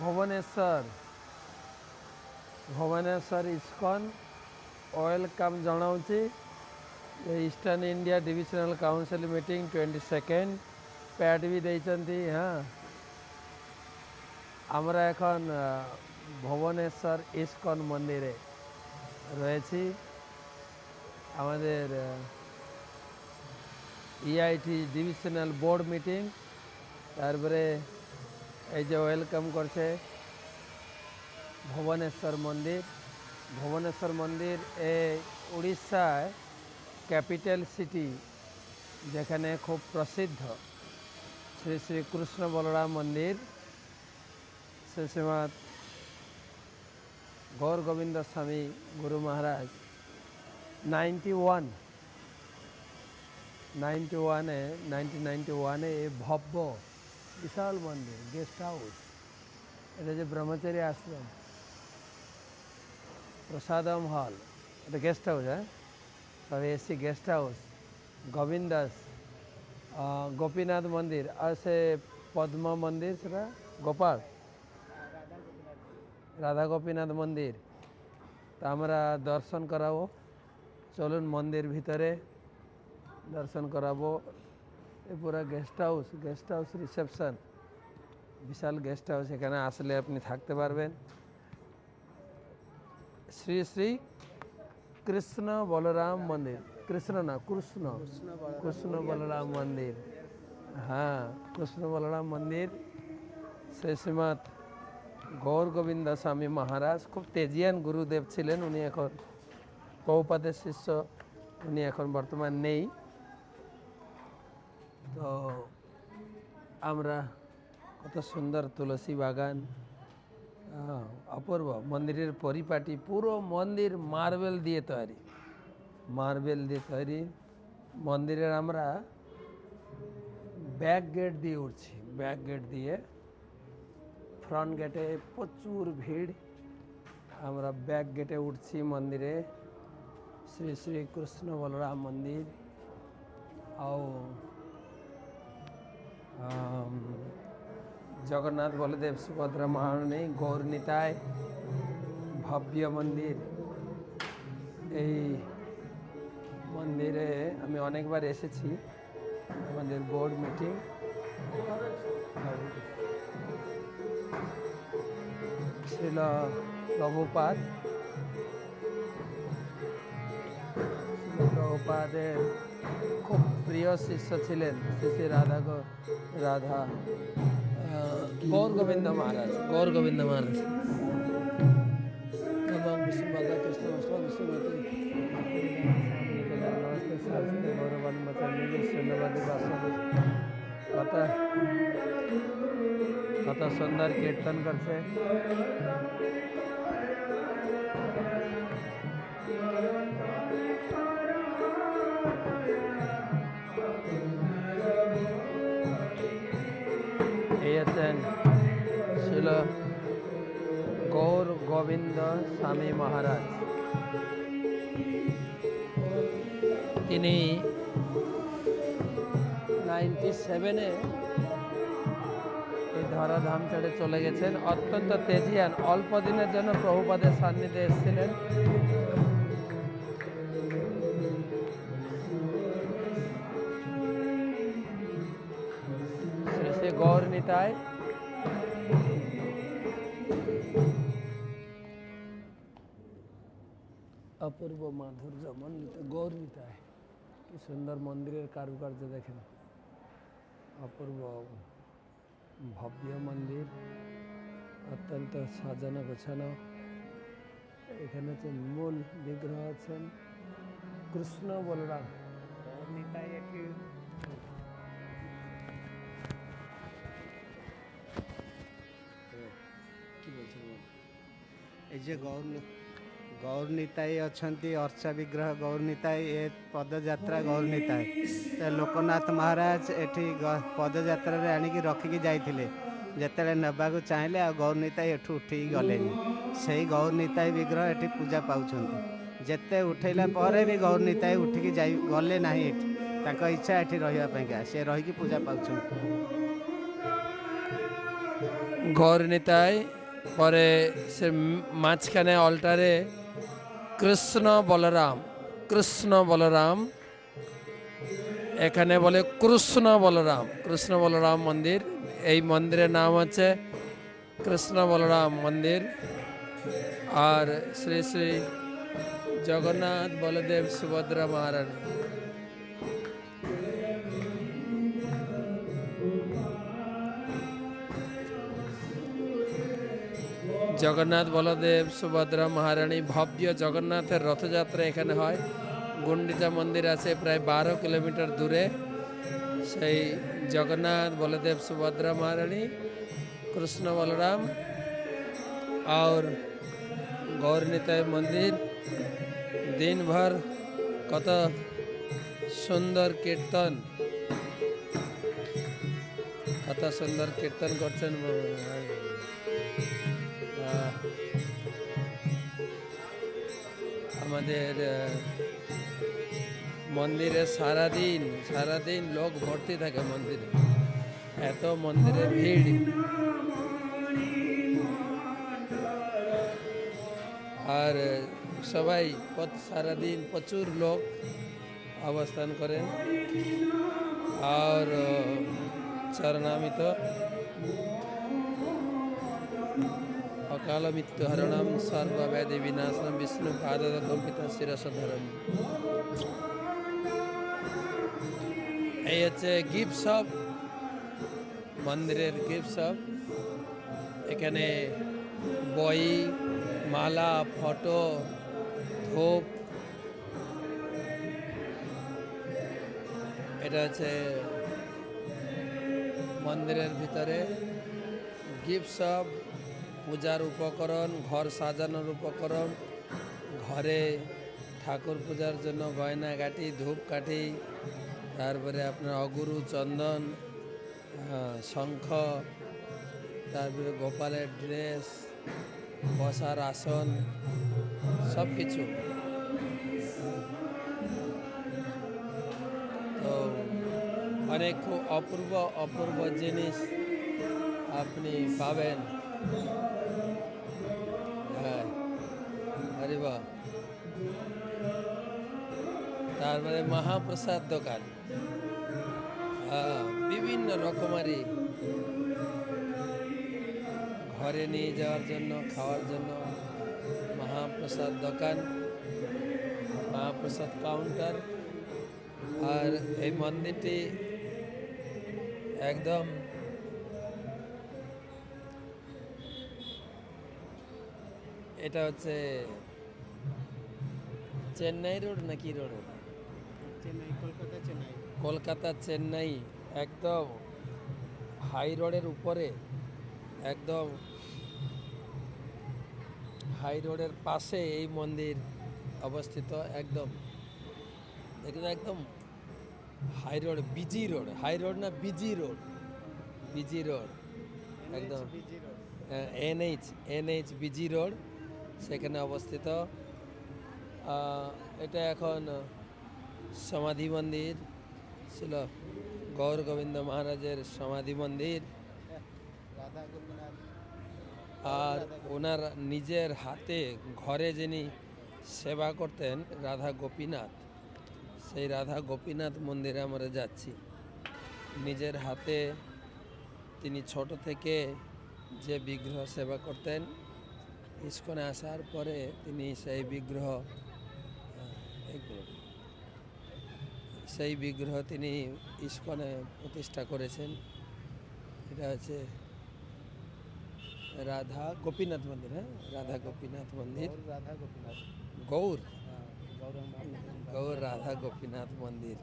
Bhubaneswar. Bhubaneswar ISKCON welcome জনাওছি। Eastern India divisional council meeting twenty second pad বি দিয়েছেন হ্যাঁ। আমরা এখন ভুবনেশ্বর ইস্কন মন্দিরে রয়েছি। আমাদের ইআইটি ডিভিশনাল বোর্ড মিটিং। তারপরে এই যে ওয়েলকাম করছে ভুবনেশ্বর মন্দির। ভুবনেশ্বর মন্দির এ উড়িষ্যায় ক্যাপিটাল সিটি যেখানে খুব প্রসিদ্ধ। শ্রী শ্রী কৃষ্ণ বলরাম মন্দির। শ্রী শ্রীমৎ গৌর গোবিন্দ স্বামী গুরু মহারাজ। নাইনটি ওয়ান নাইনটি ওয়ানে নাইনটিন নাইনটি ওয়ানে এ ভব্য বিশাল মন্দির গেস্ট হাউস এটা যে ব্রহ্মচারী আশ্রম, প্রসাদম হল এটা গেস্ট হাউস হ্যাঁ? সব AC guest house Govinda's Gopinath মন্দির, আর সে পদ্ম মন্দির, সেটা গোপাল, রাধা গোপীনাথ মন্দির। তা আমরা দর্শন করাবো। চলুন মন্দির ভিতরে দর্শন করাবো। এ পুরো guest house guest house reception বিশাল গেস্ট হাউস এখানে আসলে আপনি থাকতে পারবেন। শ্রী শ্রী কৃষ্ণ বলরাম মন্দির। কৃষ্ণ না, কৃষ্ণ। কৃষ্ণ বলরাম মন্দির। হ্যাঁ কৃষ্ণ বলরাম মন্দির। সে শ্রীমৎ গৌর গোবিন্দ স্বামী মহারাজ, খুব তেজিয়ান গুরুদেব ছিলেন, উনি এখন বহুপাদের শিষ্য, উনি এখন বর্তমান নেই। তো আমরা কত সুন্দর তুলসী বাগান অপূর্ব। মন্দিরের পরিপাটি পুরো মন্দির মার্বেল দিয়ে তৈরি। মার্বেল দিয়ে তৈরি। মন্দিরের আমরা ব্যাক গেট দিয়ে উঠছি। ব্যাক গেট দিয়ে ফ্রন্ট গেটে প্রচুর ভিড়। আমরা ব্যাক গেটে উঠছি মন্দিরে। শ্রী শ্রী কৃষ্ণ বলরাম মন্দির। আম, জগন্নাথ বলদেব সুভদ্রা মহারানী গৌর নিতাই ভব্য মন্দির। এই মন্দিরে আমি অনেকবার এসেছি। আমাদের বোর্ড মিটিং ছিল প্রভুপাদ প্রভুপাদের খুব প্রিয় শিষ্য ছিলেন শ্রী শ্রী রাধা গো- রাধা আহ, গৌর গোবিন্দ মহারাজ গৌর গোবিন্দ মহারাজ এবং বিষ্ণুভদ্র কৃষ্ণ বৈষ্ণব বিষ্ণুমতী নমস্তে শাস্ত্রে গৌরবান মচন্দ্র শূন্যবাদী বাসবী কত কত সুন্দর কীর্তন গোবিন্দ স্বামী মহারাজ। তিনি নাইনটি সেভেনে এই ধরাধাম ছেড়ে চলে গেছেন। অত্যন্ত তেজিয়ান, অল্প দিনের জন্য প্রভুপাদের সান্নিধ্যে এসেছিলেন। শ্রী শ্রী গৌর অপূর্ব মাধুর্য মন্দির গৌর নিতাই কি সুন্দর মন্দিরের কারুকার্য দেখেন। অপূর্ব ভব্য মন্দির অত্যন্ত সাজানো গোছানো। এখানে হচ্ছে মূল বিগ্রহ আছেন কৃষ্ণ বলরাম। কি বলছেন? এই যে গৌর ଗୌର ନିତାଇ ଅଛନ୍ତି ଅର୍ଚ୍ଚା ବିଗ୍ରହ ଗୌର ନିତାଇ ଏ ପଦଯାତ୍ରା ଗୌର ନିତାଇ ତ ଲୋକନାଥ ମହାରାଜ ଏଠି ଗ- ପଦଯାତ୍ରାରେ ଆଣିକି ରଖିକି ଯାଇଥିଲେ ଯେତେବେଳେ ନେବାକୁ ଚାହିଁଲେ ଆଉ ଗୌର ନିତାଇ ଏଠୁ ଉଠିକି ଗଲେନି ସେଇ ଗୌର ନିତାଇ ବିଗ୍ରହ ଏଠି ପୂଜା ପାଉଛନ୍ତି ଯେତେ ଉଠେଇଲା ପରେ ବି ଗୌର ନିତାଇ ଉଠିକି ଯାଇ ଗଲେ ନାହିଁ ଏଠି ତାଙ୍କ ଇଚ୍ଛା ଏଠି ରହିବା ପାଇଁକା ସେ ରହିକି ପୂଜା ପାଉଛନ୍ତି গৌর নিতাই পরে সে ম- মাঝখানে অল্টারে কৃষ্ণ বলরাম কৃষ্ণ বলরাম, এখানে বলে কৃষ্ণ বলরাম কৃষ্ণ বলরাম মন্দির, এই মন্দিরের নাম হচ্ছে কৃষ্ণ বলরাম মন্দির। আর শ্রী শ্রী জগন্নাথ বলদেব সুভদ্রা মহারানী জগন্নাথ বলদেব সুভদ্রা মহারানী ভব্য জগন্নাথের রথযাত্রা এখানে হয় গুন্ডিচা মন্দির আছে প্রায় বারো কিলোমিটার দূরে সেই জগন্নাথ বলদেব সুভদ্রা মহারানী কৃষ্ণ বলরাম और गौर निताय मंदिर दिन भर कत সুন্দর কীর্তন কত সুন্দর কীর্তন করছেন আমাদের মন্দিরে সারাদিন সারাদিন লোক ভর্তি থাকে মন্দিরে। এত মন্দিরে ভিড়। আর সবাই সারাদিন প্রচুর লোক অবস্থান করেন। আর চরণামিত। অকাল মৃত্যু হরণম সর্বব্যাধি বিনাশনম বিষ্ণু পাদ কম্পিত শিরস এই হচ্ছে গিফট শপ মন্দিরের গিফট শপ এখানে বই, মালা, ফটো, ধূপ। এটা হচ্ছে মন্দিরের ভিতরে গিফট সব পূজার উপকরণ, ঘর সাজানোর উপকরণ, ঘরে ঠাকুর পূজার জন্য গয়নাগাটি ধূপকাঠি তারপরে আপনার অগুরু চন্দন শঙ্খ, তারপরে গোপালের ড্রেস, বসার আসন সব কিছু তো অনেক অপূর্ব অপূর্ব জিনিস আপনি পাবেন। হ্যাঁ। আরে বাহ। তারপরে মহাপ্রসাদ দোকান। হ্যাঁ, বিভিন্ন রকমারি ঘরে নিয়ে যাওয়ার জন্য খাওয়ার জন্য মহাপ্রসাদ দোকান মহাপ্রসাদ কাউন্টার আর এই মন্দিরটি একদম এটা হচ্ছে চেন্নাই রোড নাকি রোড? চেন্নাই কলকাতা চেন্নাই। কলকাতা চেন্নাই একদম হাই রোডের উপরে একদম হাই রোডের পাশে এই মন্দির অবস্থিত একদম। দেখুন একদম high road BG road high road না বিজি রোড? বিজি রোড একদম। NH NH BG road. সেখানে অবস্থিত। এটা এখন সমাধি মন্দির। ছিল গৌর গোবিন্দ মহারাজের সমাধি মন্দির। আর ওনার নিজের হাতে ঘরে যিনি সেবা করতেন রাধা গোপীনাথ, সেই রাধা গোপীনাথ মন্দিরে আমরা যাচ্ছি। নিজের হাতে তিনি ছোট থেকে যে বিগ্রহ সেবা করতেন ইস্কনে আসার পরে তিনি সেই বিগ্রহ সেই বিগ্রহ তিনি ইস্কনে প্রতিষ্ঠা করেছেন। এটা হচ্ছে রাধা গোপীনাথ মন্দির হ্যাঁ? রাধা গোপীনাথ মন্দির। গৌর রাধা গোপীনাথ। গৌর? হ্যাঁ, গৌর রাধা গোপীনাথ। মন্দির।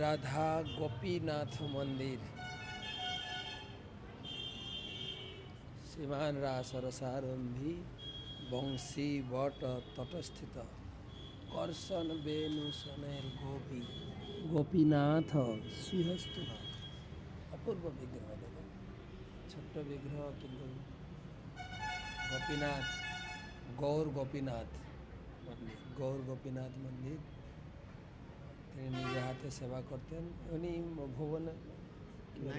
রাধা গোপীনাথ মন্দির। শ্রীমান রাসর সারম্ভী বংশী বট তটস্থিত। কর্ষণ সনের গোপী। গোপীনাথ শ্রীহস্তনাথ অপূর্ব বিগ্রহ দেখুন ছোট্ট বিগ্রহ কিন্তু গোপীনাথ গৌর গোপীনাথ মন্দির গৌর গোপীনাথ মন্দির। তিনি নিজে হাতে সেবা করতেন। উনি ভুবন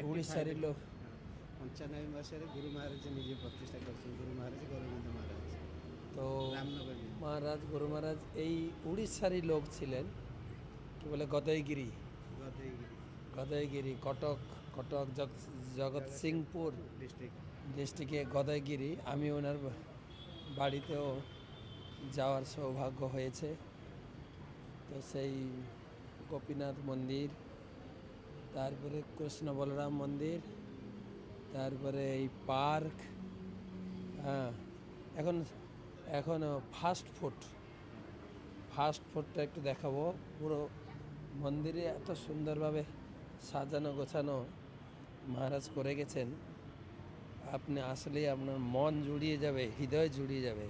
উড়িষ্যারই লোক। পঞ্চানব্বই বছরে গুরু মহারাজ নিজে প্রতিষ্ঠা করেছেন গুরু মহারাজ গোবিন্দ মহারাজ। তো মহারাজ গুরু মহারাজ এই উড়িষ্যারই লোক ছিলেন কি বলে গদয়গিরি গদয়গিরি কটক কটক জগৎ সিংপুর ডিস্ট্রিক্ট। ডিস্ট্রিক্টে গদয়গিরি আমি ওনার বাড়িতেও যাওয়ার সৌভাগ্য হয়েছে। তো সেই গোপীনাথ মন্দির তারপরে কৃষ্ণ বলরাম মন্দির তারপরে এই পার্ক হ্যাঁ এখন এখন ফাস্ট ফুড। ফাস্ট ফুডটা একটু দেখাবো। পুরো মন্দিরে এত সুন্দরভাবে সাজানো গোছানো মহারাজ করে গেছেন। আপনি আসলে আপনার মন জুড়িয়ে যাবে, হৃদয় জুড়িয়ে যাবে।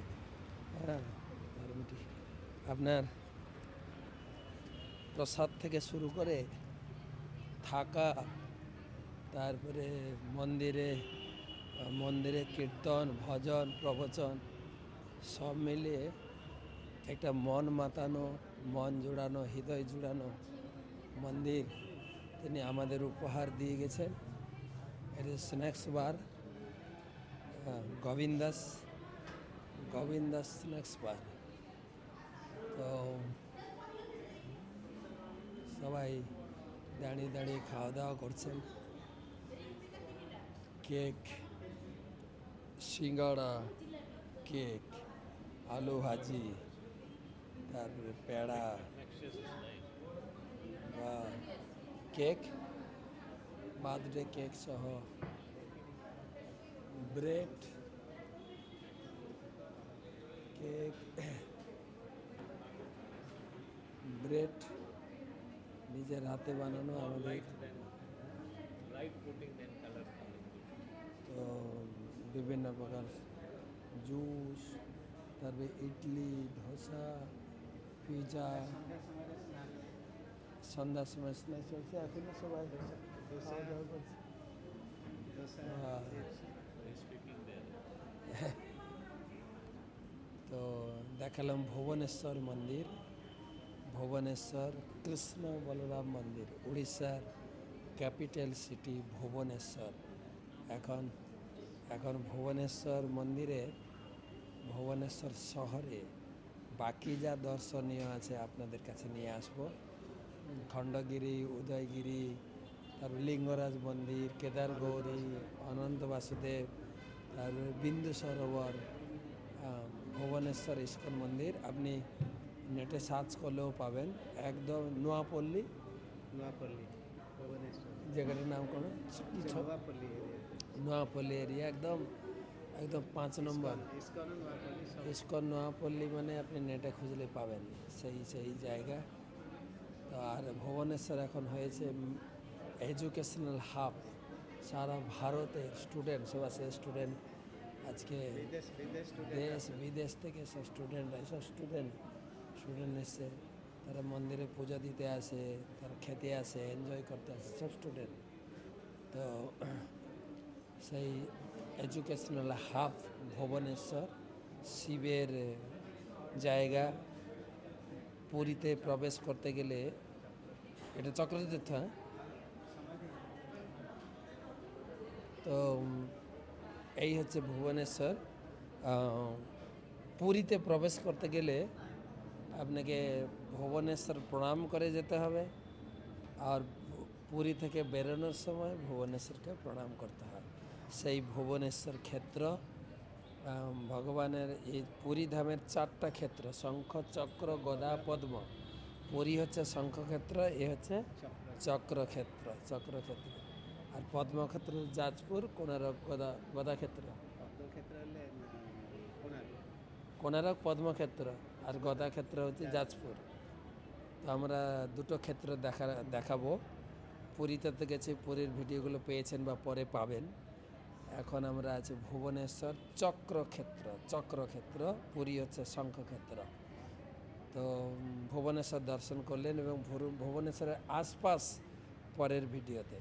হ্যাঁ আপনার প্রসাদ থেকে শুরু করে থাকা তারপরে মন্দিরে মন্দিরে কীর্তন, ভজন, প্রবচন সব মিলিয়ে একটা মন মাতানো, মন জোড়ানো, হৃদয় জুড়ানো মন্দির তিনি আমাদের উপহার দিয়ে গেছেন। এর স্ন্যাক্স বার গোবিন্দাস গোবিন্দাস স্ন্যাক্স বার তো সবাই দাঁড়িয়ে দাঁড়িয়ে খাওয়া দাওয়া করছেন। কেক সিঙ্গাড়া কেক আলু ভাজি তারপরে পেড়া বা কেক বার্থডে কেক সহ ব্রেড কেক ব্রেড নিজের হাতে বানানো আমাদের বিভিন্ন প্রকার জুস তারপরে ইডলি ধোসা পিজা সন্ধ্যার সময় স্ন্যাক চলছে এখনও সবাই খাওয়া দাওয়া করছে। আহ, তো দেখালাম ভুবনেশ্বর মন্দির ভুবনেশ্বর কৃষ্ণ বলরাম মন্দির উড়িষ্যার ক্যাপিটাল সিটি ভুবনেশ্বর। এখন এখন ভুবনেশ্বর মন্দিরে ভুবনেশ্বর শহরে বাকি যা দর্শনীয় আছে আপনাদের কাছে নিয়ে আসব। খণ্ডগিরি উদয়গিরি তারপর লিঙ্গরাজ মন্দির কেদার গৌরী অনন্ত বাসুদেব তারপরে বিন্দু সরোবর ভুবনেশ্বর ইস্কন মন্দির। আপনি নেটে সার্চ করলেও পাবেন। একদম নোয়াপল্লী। নোয়াপল্লী ভুবনেশ্বর। জায়গাটার নাম কোনো নোয়াপল্লী এরিয়া একদম একদম পাঁচ নম্বর। ইস্কন নোয়াপল্লী। মানে আপনি নেটে খুঁজলে পাবেন সেই সেই জায়গা। তো আর ভুবনেশ্বর এখন হয়েছে এডুকেশনাল হাব সারা ভারতের স্টুডেন্ট সব আছে স্টুডেন্ট আজকে দেশ বিদেশ থেকে সব স্টুডেন্ট সব স্টুডেন্ট স্টুডেন্ট এসছে তারা মন্দিরে পূজা দিতে আসে তারা খেতে আসে এনজয় করতে আসে সব স্টুডেন্ট তো সেই এডুকেশনাল হাব ভুবনেশ্বর, শিবের জায়গা পুরীতে প্রবেশ করতে গেলে এটা চক্রতীর্থ হ্যাঁ? তো এই হচ্ছে ভুবনেশ্বর। পুরীতে প্রবেশ করতে গেলে আপনাকে ভুবনেশ্বর প্রণাম করে যেতে হবে। আর পুরী থেকে বেরোনোর সময় ভুবনেশ্বরকে প্রণাম করতে হয়। সেই ভুবনেশ্বর ক্ষেত্র ভগবানের এই পুরী ধামের চারটা ক্ষেত্র, শঙ্খ, চক্র, গদা, পদ্ম। পুরী হচ্ছে শঙ্খক্ষেত্র, এ হচ্ছে চক্রক্ষেত্র চক্রক্ষেত্র। আর পদ্মক্ষেত্র যাজপুর কোনারক গদা, গদাক্ষেত্র। কোনারক পদ্মক্ষেত্র আর গদাক্ষেত্র হচ্ছে যাজপুর। তো আমরা দুটো ক্ষেত্র দেখা, দেখাবো। পুরীতে গেছে, পুরীর ভিডিওগুলো পেয়েছেন বা পরে পাবেন। এখন আমরা আছি ভুবনেশ্বর চক্রক্ষেত্র চক্রক্ষেত্র, পুরী হচ্ছে শঙ্খক্ষেত্র। তো ভুবনেশ্বর দর্শন করলেন এবং ভুবনেশ্বরের আশপাশ পরের ভিডিওতে।